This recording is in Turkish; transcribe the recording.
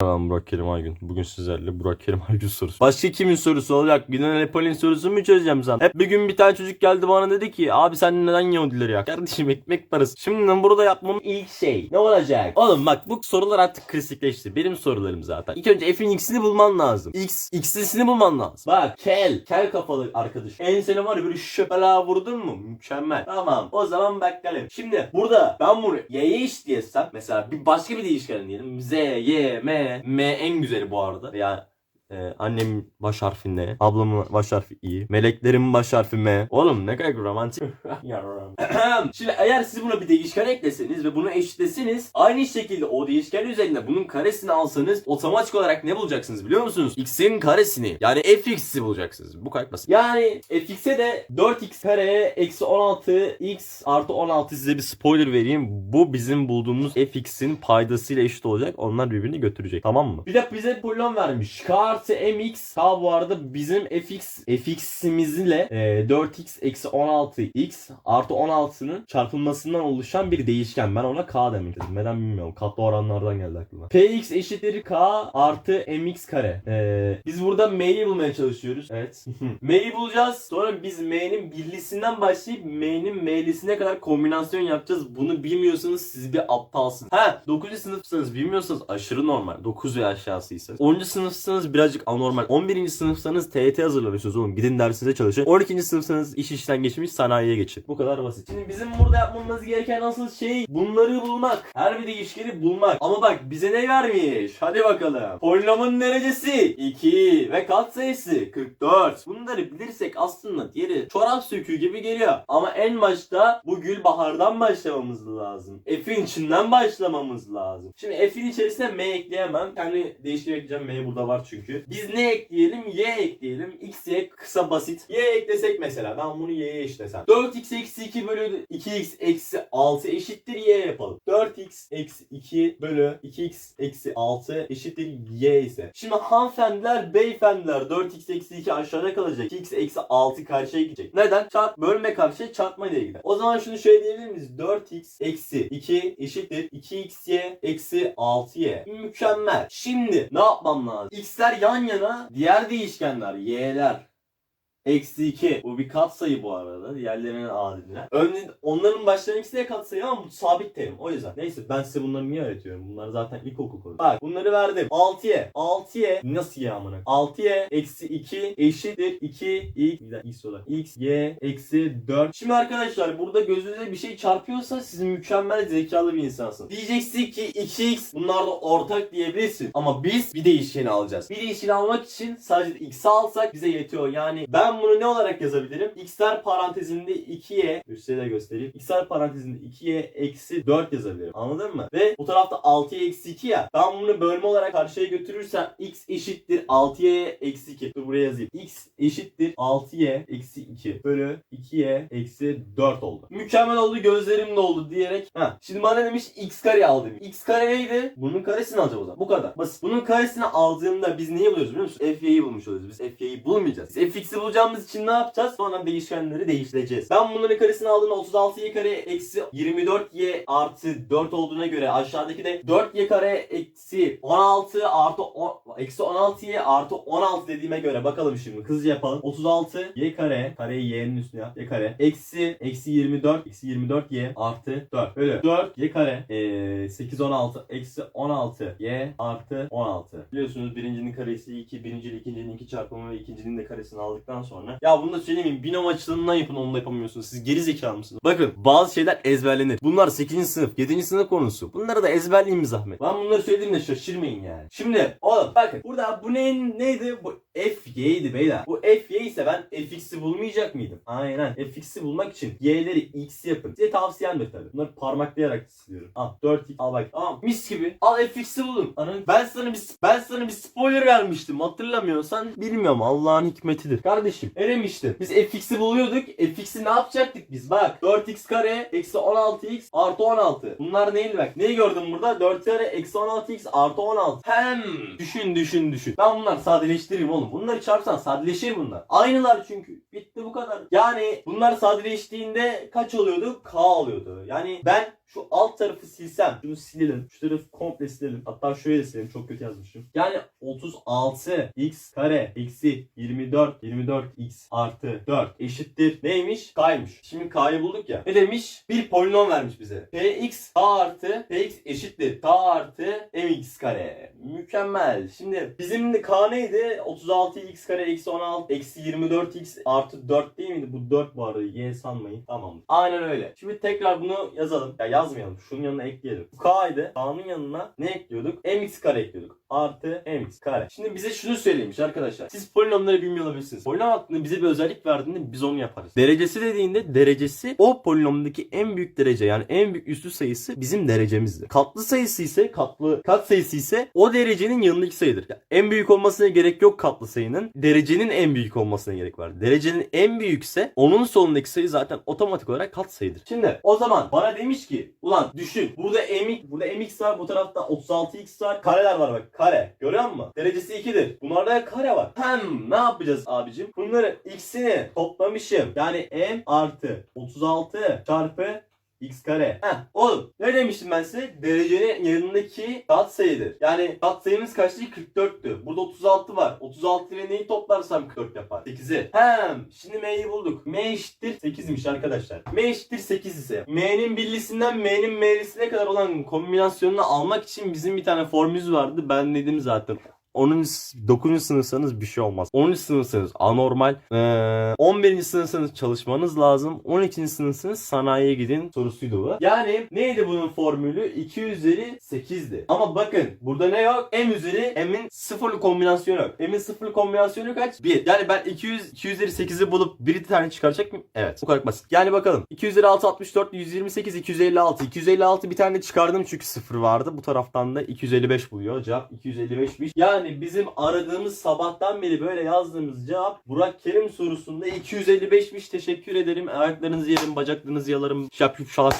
Ben Burak Kerim Aygün. Bugün sizlerle Burak Kerim Aygün sorusu. Başka kimin sorusu olacak? Gülen Epol'in sorusunu mu çözeceğim sana? Hep bir gün bir tane çocuk geldi bana dedi ki abi sen neden Yahudileri ya? Kardeşim ekmek parası. Şimdi burada yapmam ilk şey ne olacak? Oğlum bak bu sorular artık klasikleşti. Benim sorularım zaten. İlk önce F'in x'ini bulman lazım. X, x'lisini bulman lazım. Bak kel, kel kafalı arkadaş. En seni var ya böyle şöpela vurdun mu? Mükemmel. Tamam. O zaman bakalım. Şimdi burada ben bunu y'ye eşit diyesem mesela bir başka bir değişken diyelim. Z, Y, M. M en güzeli bu arada. Ya ee, annemin baş harfi ne? Ablamın baş harfi I. Meleklerimin baş harfi M. Oğlum ne kadar romantik. Şimdi eğer siz buna bir değişken ekleseniz ve bunu eşitleseniz aynı şekilde o değişken üzerinde bunun karesini alsanız otomatik olarak ne bulacaksınız biliyor musunuz? X'in karesini yani fx'i bulacaksınız. Bu kadar basit. Yani fx'e de 4x kareye eksi 16 x artı 16 size bir spoiler vereyim. Bu bizim bulduğumuz fx'in paydasıyla eşit olacak. Onlar birbirini götürecek. Tamam mı? Bir de bize polinom vermiş. K artı mx. K bu arada bizim fx fx'imizle e, 4x eksi 16x artı 16'nın çarpılmasından oluşan bir değişken. Ben ona k demek istedim. Neden bilmiyorum. Katlı oranlardan geldi aklıma. px eşittir k artı mx kare. E, biz burada m'yi bulmaya çalışıyoruz. Evet. m'yi bulacağız. Sonra biz m'nin birlisinden başlayıp m'nin m'lisine kadar kombinasyon yapacağız. Bunu bilmiyorsanız siz bir aptalsınız. Ha 9. sınıfsanız bilmiyorsanız aşırı normal. 9 ve aşağısıysa. 10. sınıfsanız birazcık anormal. 11. sınıfsanız TYT hazırlanıyorsunuz oğlum. Gidin dersinize çalışın. 12. sınıfsanız iş işten geçmiş sanayiye geçin. Bu kadar basit. Şimdi bizim burada yapmamız gereken asıl şey bunları bulmak. Her bir değişkeni bulmak. Ama bak bize ne vermiş? Hadi bakalım. Polinomun derecesi 2 ve katsayısı 44. Bunları bilirsek aslında diğeri çorap söküğü gibi geliyor. Ama en başta bu Gülbahar'dan başlamamız lazım. F'in içinden başlamamız lazım. Şimdi F'in içerisine M ekleyemem. Değişken ekleyeceğim. M burada var çünkü. Biz ne ekleyelim? Y ekleyelim. X, Y kısa basit. Y eklesek mesela. Ben bunu Y'ye eşlesem. 4x eksi 2 bölü 2x eksi 6 eşittir Y yapalım. 4x eksi 2 bölü 2x eksi 6 eşittir Y ise. Şimdi hanımefendiler, beyefendiler 4x eksi 2 aşağıda kalacak. 2x eksi 6 karşıya gidecek. Neden? Çarp, bölme karşıya çarpma diye gider. O zaman şunu şöyle diyebilir miyiz? 4x eksi 2 eşittir 2xy eksi 6y. Mükemmel. Şimdi ne yapmam lazım? X'ler yan yana diğer değişkenler y'ler Eksi 2. Bu bir katsayı bu arada. Diğerlerinin adiline. Önce, onların başlarının ikisi de katsayı ama bu sabit terim. O yüzden. Neyse ben size bunları niye öğretiyorum? Bunlar zaten ilkokul konusu. Bak bunları verdim. 6'ya. 6'ya. Nasıl ya amına? 6'ya eksi 2 eşittir 2 x. Bir x olarak. x y eksi 4. Şimdi arkadaşlar burada gözünüze bir şey çarpıyorsa siz mükemmel zekalı bir insansınız. Diyeceksin ki 2x bunlar da ortak diyebilirsin. Ama biz bir değişkeni alacağız. Bir değişkeni almak için sadece x'i alsak bize yetiyor. Yani ben bunu ne olarak yazabilirim? x'ler parantezinde 2'ye size de göstereyim. x'ler parantezinde 2'ye eksi 4 yazabilirim. Anladın mı? Ve bu tarafta 6'ya eksi 2 ya. Ben bunu bölme olarak karşıya götürürsem x eşittir 6'ya eksi 2. Dur buraya yazayım. x eşittir 6'ya eksi 2 bölü 2'ye eksi 4 oldu. Mükemmel oldu gözlerim doldu diyerek. Ha. Şimdi bana demiş x kare al demiş. x kare neydi? Bunun karesini alacağım o zaman. Bu kadar. Basit. Bunun karesini aldığımda biz neyi buluyoruz biliyor musun? Fy'yi bulmuş oluyoruz. Biz Fy'yi bulmayacağız. Biz fx'i bulacağımız için ne yapacağız? Sonra değişkenleri değiştireceğiz. Ben bunların karesini aldığımda 36y kare eksi 24y artı 4 olduğuna göre aşağıdaki de 4y kare eksi 16 artı 10, eksi 16y artı 16 dediğime göre bakalım şimdi hızlıca yapalım. 36 y kare kareyi y'nin üstüne yap. y kare eksi eksi 24 eksi 24 y artı 4 bölü 4 y kare eee 8 16 eksi 16 y artı 16. Biliyorsunuz birincinin karesi 2, birincinin ikincinin 2 çarpımı ve ikincinin de karesini aldıktan sonra ya bunu da söylemeyeyim binom açılımından yapın onu da yapamıyorsunuz. Siz geri zekalı mısınız? Bakın bazı şeyler ezberlenir. Bunlar 8. sınıf 7. sınıf konusu. Bunları da ezberleyin bir zahmet. Ben bunları söylediğimde şaşırmayın yani. Şimdi oğlum bakın burada bu ne, neydi? Bu FY'ydi beyler. Bu FY ise ben fx'i bulmayacak mıydım? Aynen. fx'i bulmak için y'leri x yapın. Size tavsiyemdir tabii. Bunları parmaklayarak siliyorum. Al 4x al bak. Tamam mis gibi. Al fx'i bulun. Anladın? Ben sana bir ben sana bir spoiler vermiştim. Hatırlamıyorsan bilmiyorum. Allah'ın hikmetidir. Kardeşim kardeşim. Ne? Biz fx'i buluyorduk. fx'i ne yapacaktık biz? Bak 4x kare eksi 16x artı 16. Bunlar neydi bak? Neyi gördüm burada? 4 kare eksi 16x artı 16. Hem düşün düşün düşün. Ben bunlar sadeleştireyim oğlum. Bunları çarpsan sadeleşir bunlar. Aynılar çünkü. Bitti bu kadar. Yani bunlar sadeleştiğinde kaç oluyordu? K oluyordu. Yani ben şu alt tarafı silsem, şunu silelim, şu tarafı komple silelim. Hatta şöyle silelim, çok kötü yazmışım. Yani 36 x kare eksi 24, 24x artı 4 eşittir. Neymiş? K'ymış. Şimdi K'yı bulduk ya. Ne demiş? Bir polinom vermiş bize. Px K artı Px eşittir. K artı mx kare. Mükemmel. Şimdi bizim de K neydi? 36x kare eksi 16 eksi 24x artı 4 değil miydi? Bu 4 bu arada. Y sanmayın. Tamam. Aynen öyle. Şimdi tekrar bunu yazalım. Ya yazmayalım. Şunun yanına ekleyelim. Bu K'ydı. K'nın yanına ne ekliyorduk? mx kare ekliyorduk. Artı mx kare. Şimdi bize şunu söylemiş arkadaşlar. Siz polinomları bilmiyor olabilirsiniz. Polinom hakkında bize bir özellik verdiğinde biz onu yaparız. Derecesi dediğinde derecesi o polinomdaki en büyük derece yani en büyük üstü sayısı bizim derecemizdir. Katlı sayısı ise katlı kat sayısı ise o derecenin yanındaki sayıdır. Yani en büyük olmasına gerek yok katlı sayının. Derecenin en büyük olmasına gerek var. Derecenin en büyükse onun sonundaki sayı zaten otomatik olarak kat sayıdır. Şimdi o zaman bana demiş ki ulan düşün burada mx burada mx var bu tarafta 36x var kareler var bak kare görüyor musun? Derecesi 2'dir. Bunlarda kare var. Hem ne yapacağız abicim? Bunları x'ini toplamışım. Yani m artı 36 çarpı x kare. Heh oğlum ne demiştim ben size? Derecenin yanındaki kat sayıdır. Yani kat sayımız kaçtı? 44'tü. Burada 36 var. 36 ile neyi toplarsam 44 yapar? 8'i. Hem şimdi m'yi bulduk. m eşittir 8'miş arkadaşlar. m eşittir 8 ise m'nin birlisinden m'nin m'lisine kadar olan kombinasyonunu almak için bizim bir tane formülümüz vardı. Ben dedim zaten. 10. 9. sınıfsanız bir şey olmaz. 10. sınıfsanız anormal. Ee, 11. sınıfsanız çalışmanız lazım. 12. sınıfsanız sanayiye gidin sorusuydu bu. Yani neydi bunun formülü? 2 üzeri 8'di. Ama bakın burada ne yok? M üzeri M'in sıfırlı kombinasyonu yok. M'in sıfırlı kombinasyonu kaç? 1. Yani ben 200, 2 üzeri 8'i bulup bir tane çıkaracak mıyım? Evet. Bu kadar basit. Yani bakalım. 2 üzeri 6 64 128 256. 256 bir tane çıkardım çünkü sıfır vardı. Bu taraftan da 255 buluyor. Cevap 255'miş. Yani bizim aradığımız sabahtan beri böyle yazdığımız cevap Burak Kerim sorusunda 255'miş. Teşekkür ederim. Ayaklarınızı yerim, bacaklarınızı yalarım. Şap şup şalak.